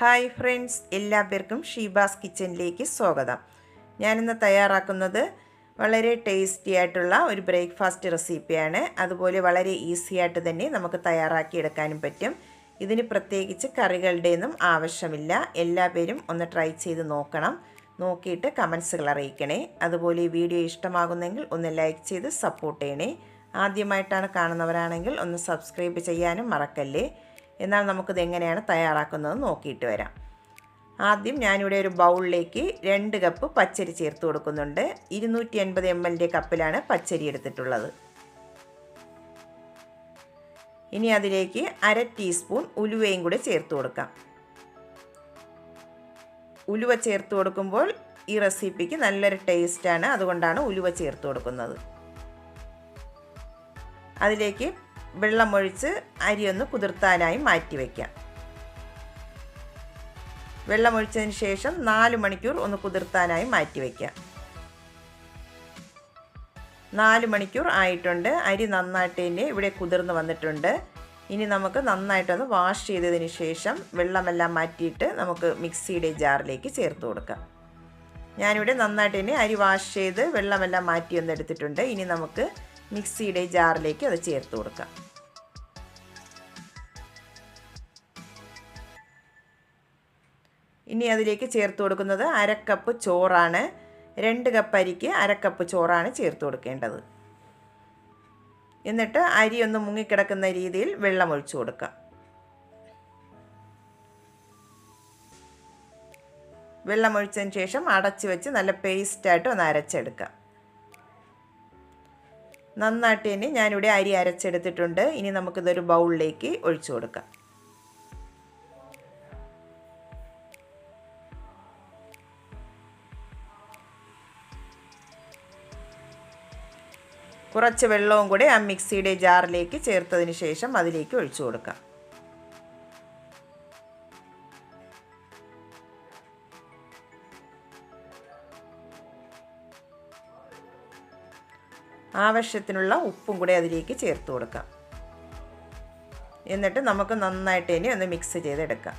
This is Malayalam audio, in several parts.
ഹായ് ഫ്രണ്ട്സ് എല്ലാവർക്കും ഷീബാസ് കിച്ചനിലേക്ക് സ്വാഗതം. ഞാനിന്ന് തയ്യാറാക്കുന്നത് വളരെ ടേസ്റ്റി ആയിട്ടുള്ള ഒരു ബ്രേക്ക്ഫാസ്റ്റ് റെസിപ്പിയാണ്. അതുപോലെ വളരെ ഈസി ആയിട്ട് തന്നെ നമുക്ക് തയ്യാറാക്കി എടുക്കാനും പറ്റും. ഇതിന് പ്രത്യേകിച്ച് കറികളുടെയൊന്നും ആവശ്യമില്ല. എല്ലാവരും ഒന്ന് ട്രൈ ചെയ്ത് നോക്കണം. നോക്കിയിട്ട് കമൻസുകൾ അറിയിക്കണേ. അതുപോലെ ഈ വീഡിയോ ഇഷ്ടമാകുന്നെങ്കിൽ ഒന്ന് ലൈക്ക് ചെയ്ത് സപ്പോർട്ട് ചെയ്യണേ. ആദ്യമായിട്ടാണ് കാണുന്നവരാണെങ്കിൽ ഒന്ന് സബ്സ്ക്രൈബ് ചെയ്യാനും മറക്കല്ലേ? എന്നാൽ നമുക്കിത് എങ്ങനെയാണ് തയ്യാറാക്കുന്നത് നോക്കിയിട്ട് വരാം. ആദ്യം ഞാനിവിടെ ഒരു ബൗളിലേക്ക് രണ്ട് കപ്പ് പച്ചരി ചേർത്ത് കൊടുക്കുന്നുണ്ട്. ഇരുന്നൂറ്റി എൺപത് എം എല്ലിന്റെ കപ്പിലാണ് പച്ചരി എടുത്തിട്ടുള്ളത്. ഇനി അതിലേക്ക് അര ടീസ്പൂൺ ഉലുവയും കൂടെ ചേർത്ത് കൊടുക്കാം. ഉലുവ ചേർത്ത് കൊടുക്കുമ്പോൾ ഈ റെസിപ്പിക്ക് നല്ലൊരു ടേസ്റ്റാണ് അതുകൊണ്ടാണ് ഉലുവ ചേർത്ത് കൊടുക്കുന്നത്. അതിലേക്ക് വെള്ളമൊഴിച്ച് ഒന്ന് കുതിർത്താനായി മാറ്റി വയ്ക്കാം വെള്ളമൊഴിച്ചതിന് ശേഷം നാല് മണിക്കൂർ ഒന്ന് കുതിർത്താനായി മാറ്റി വയ്ക്കാം നാല് മണിക്കൂർ ആയിട്ടുണ്ട്. അരി നന്നായിട്ട് തന്നെ ഇവിടെ കുതിർന്ന് വന്നിട്ടുണ്ട്. ഇനി നമുക്ക് നന്നായിട്ടൊന്ന് വാഷ് ചെയ്തതിന് ശേഷം വെള്ളമെല്ലാം മാറ്റിയിട്ട് നമുക്ക് മിക്സിയുടെ ജാറിലേക്ക് ചേർത്ത് കൊടുക്കാം. ഞാനിവിടെ നന്നായിട്ട് തന്നെ അരി വാഷ് ചെയ്ത് വെള്ളമെല്ലാം മാറ്റി ഒന്ന് എടുത്തിട്ടുണ്ട്. ഇനി നമുക്ക് മിക്സിയുടെ ജാറിലേക്ക് അത് ചേർത്ത് കൊടുക്കാം. ഇനി അതിലേക്ക് ചേർത്ത് കൊടുക്കുന്നത് അരക്കപ്പ് ചോറാണ്. രണ്ട് കപ്പ് അരിക്ക് അരക്കപ്പ് ചോറാണ് ചേർത്ത് കൊടുക്കേണ്ടത്. എന്നിട്ട് അരി ഒന്ന് മുങ്ങിക്കിടക്കുന്ന രീതിയിൽ വെള്ളം ഒഴിച്ചു കൊടുക്കാം വെള്ളം ഒഴിച്ചതിന് ശേഷം അടച്ചു വെച്ച് നല്ല പേസ്റ്റായിട്ട് ഒന്ന് അരച്ചെടുക്കാം നന്നായിട്ട് തന്നെ ഞാനിവിടെ അരി അരച്ചെടുത്തിട്ടുണ്ട്. ഇനി നമുക്കിതൊരു ബൗളിലേക്ക് ഒഴിച്ചു കൊടുക്കാം. കുറച്ച് വെള്ളവും കൂടെ ആ മിക്സിയുടെ ജാറിലേക്ക് ചേർത്തതിന് ശേഷം അതിലേക്ക് ഒഴിച്ചു കൊടുക്കാം. ആവശ്യത്തിനുള്ള ഉപ്പും കൂടെ അതിലേക്ക് ചേർത്ത് കൊടുക്കാം. എന്നിട്ട് നമുക്ക് നന്നായിട്ട് ഇനി ഒന്ന് മിക്സ് ചെയ്തെടുക്കാം.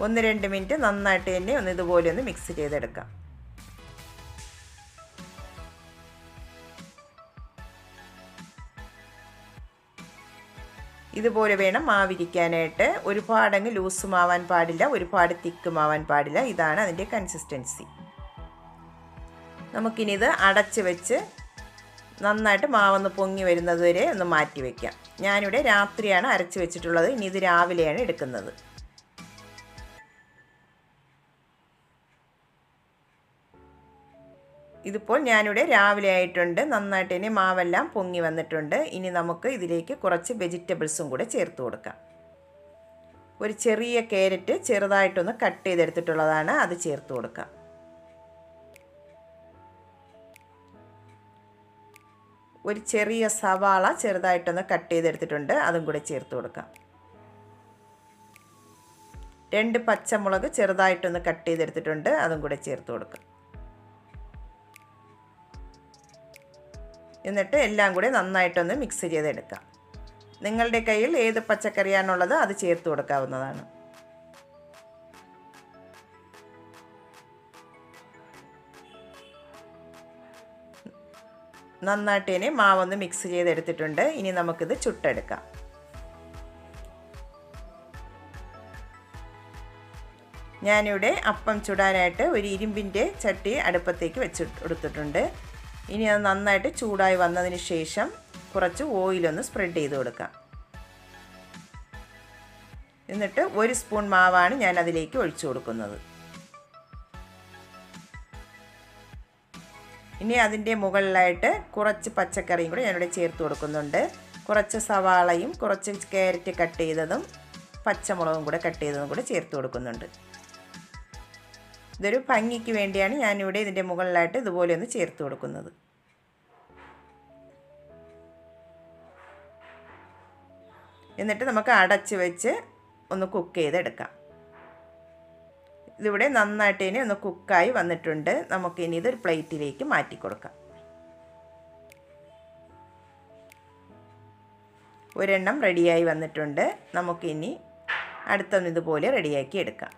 ഒന്ന് രണ്ട് മിനിറ്റ് നന്നായിട്ട് തന്നെ ഒന്ന് ഇതുപോലെ ഒന്ന് മിക്സ് ചെയ്തെടുക്കാം. ഇതുപോലെ വേണം മാവിരിക്കാനായിട്ട്. ഒരുപാടങ്ങ് ലൂസുമാവാൻ പാടില്ല ഒരുപാട് തിക്കുമാവാൻ പാടില്ല. ഇതാണ് അതിന്റെ കൺസിസ്റ്റൻസി നമുക്കിനിത് അടച്ച് വെച്ച് നന്നായിട്ട് മാവൊന്ന് പൊങ്ങി വരുന്നത് വരെ ഒന്ന് മാറ്റി വയ്ക്കാം ഞാനിവിടെ രാത്രിയാണ് അരച്ച് വെച്ചിട്ടുള്ളത്. ഇനി ഇത് രാവിലെയാണ് എടുക്കുന്നത്. ഇതിപ്പോൾ ഞാനിവിടെ രാവിലെ ആയിട്ടുണ്ട്. നന്നായിട്ട് ഇനി മാവെല്ലാം പൊങ്ങി വന്നിട്ടുണ്ട്. ഇനി നമുക്ക് ഇതിലേക്ക് കുറച്ച് വെജിറ്റബിൾസും കൂടെ ചേർത്ത് കൊടുക്കാം. ഒരു ചെറിയ ക്യാരറ്റ് ചെറുതായിട്ടൊന്ന് കട്ട് ചെയ്തെടുത്തിട്ടുള്ളതാണ്. അത് ചേർത്ത് കൊടുക്കാം. ഒരു ചെറിയ സവാള ചെറുതായിട്ടൊന്ന് കട്ട് ചെയ്തെടുത്തിട്ടുണ്ട്. അതും കൂടെ ചേർത്ത് കൊടുക്കാം. രണ്ട് പച്ചമുളക് ചെറുതായിട്ടൊന്ന് കട്ട് ചെയ്തെടുത്തിട്ടുണ്ട്. അതും കൂടെ ചേർത്ത് കൊടുക്കാം. എന്നിട്ട് എല്ലാം കൂടി നന്നായിട്ടൊന്ന് മിക്സ് ചെയ്തെടുക്കാം. നിങ്ങളുടെ കയ്യിൽ ഏത് പച്ചക്കറിയാണുള്ളത് അത് ചേർത്ത് കൊടുക്കാവുന്നതാണ്. നന്നായിട്ട് ഇനി മാവൊന്ന് മിക്സ് ചെയ്തെടുത്തിട്ടുണ്ട്. ഇനി നമുക്കിത് ചുട്ടെടുക്കാം. ഞാനിവിടെ അപ്പം ചുടാനായിട്ട് ഒരു ഇരുമ്പിന്റെ ചട്ടി അടുപ്പത്തേക്ക് വെച്ച് കൊടുത്തിട്ടുണ്ട് ഇനി അത് നന്നായിട്ട് ചൂടായി വന്നതിന് ശേഷം കുറച്ച് ഓയിലൊന്ന് സ്പ്രെഡ് ചെയ്ത് കൊടുക്കാം. എന്നിട്ട് ഒരു സ്പൂൺ മാവാണ് ഞാൻ അതിലേക്ക് ഒഴിച്ചു കൊടുക്കുന്നത്. ഇനി അതിന്റെ മുകളിലായിട്ട് കുറച്ച് പച്ചക്കറിയും കൂടെ ഞാനിവിടെ ചേർത്ത് കൊടുക്കുന്നുണ്ട്. കുറച്ച് സവാളയും കുറച്ച് ക്യാരറ്റ് കട്ട് ചെയ്തതും പച്ചമുളകും കൂടെ കട്ട് ചെയ്തതും കൂടെ ചേർത്ത് കൊടുക്കുന്നുണ്ട്. ഇതൊരു ഭംഗിക്ക് വേണ്ടിയാണ് ഞാനിവിടെ ഇതിന്റെ മുകളിലായിട്ട് ഇതുപോലെ ഒന്ന് ചേർത്ത് കൊടുക്കുന്നത്. എന്നിട്ട് നമുക്ക് അടച്ച് വെച്ച് ഒന്ന് കുക്ക് ചെയ്തെടുക്കാം. ഇതിവിടെ നന്നായിട്ട് ഇനി ഒന്ന് കുക്കായി വന്നിട്ടുണ്ട്. നമുക്ക് നമുക്കിനി ഇതൊരു പ്ലേറ്റിലേക്ക് മാറ്റി കൊടുക്കാം. ഒരെണ്ണം റെഡിയായി വന്നിട്ടുണ്ട്. നമുക്കിനി അടുത്തൊന്നിതുപോലെ റെഡിയാക്കി എടുക്കാം.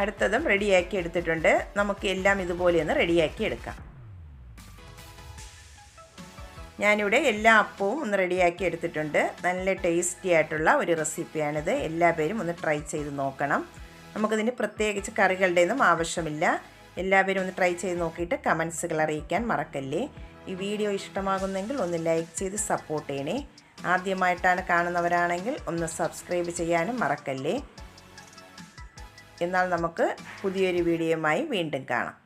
അടുത്തതും റെഡിയാക്കി എടുത്തിട്ടുണ്ട്. നമുക്ക് എല്ലാം ഇതുപോലെ ഒന്ന് റെഡിയാക്കി എടുക്കാം. ഞാനിവിടെ എല്ലാ അപ്പവും ഒന്ന് റെഡിയാക്കി എടുത്തിട്ടുണ്ട്. നല്ല ടേസ്റ്റി ആയിട്ടുള്ള ഒരു റെസിപ്പിയാണിത്. എല്ലാ പേരും ഒന്ന് ട്രൈ ചെയ്ത് നോക്കണം. നമുക്കിതിന് പ്രത്യേകിച്ച് കറികളുടെ ആവശ്യമില്ല. എല്ലാവരും ഒന്ന് ട്രൈ ചെയ്ത് നോക്കിയിട്ട് കമൻസുകൾ അറിയിക്കാൻ മറക്കല്ലേ. ഈ വീഡിയോ ഇഷ്ടമാകുന്നെങ്കിൽ ഒന്ന് ലൈക്ക് ചെയ്ത് സപ്പോർട്ട് ചെയ്യണേ. ആദ്യമായിട്ടാണ് കാണുന്നവരാണെങ്കിൽ ഒന്ന് സബ്സ്ക്രൈബ് ചെയ്യാനും മറക്കല്ലേ. എന്നാൽ നമുക്ക് പുതിയൊരു വീഡിയോയുമായി വീണ്ടും കാണാം.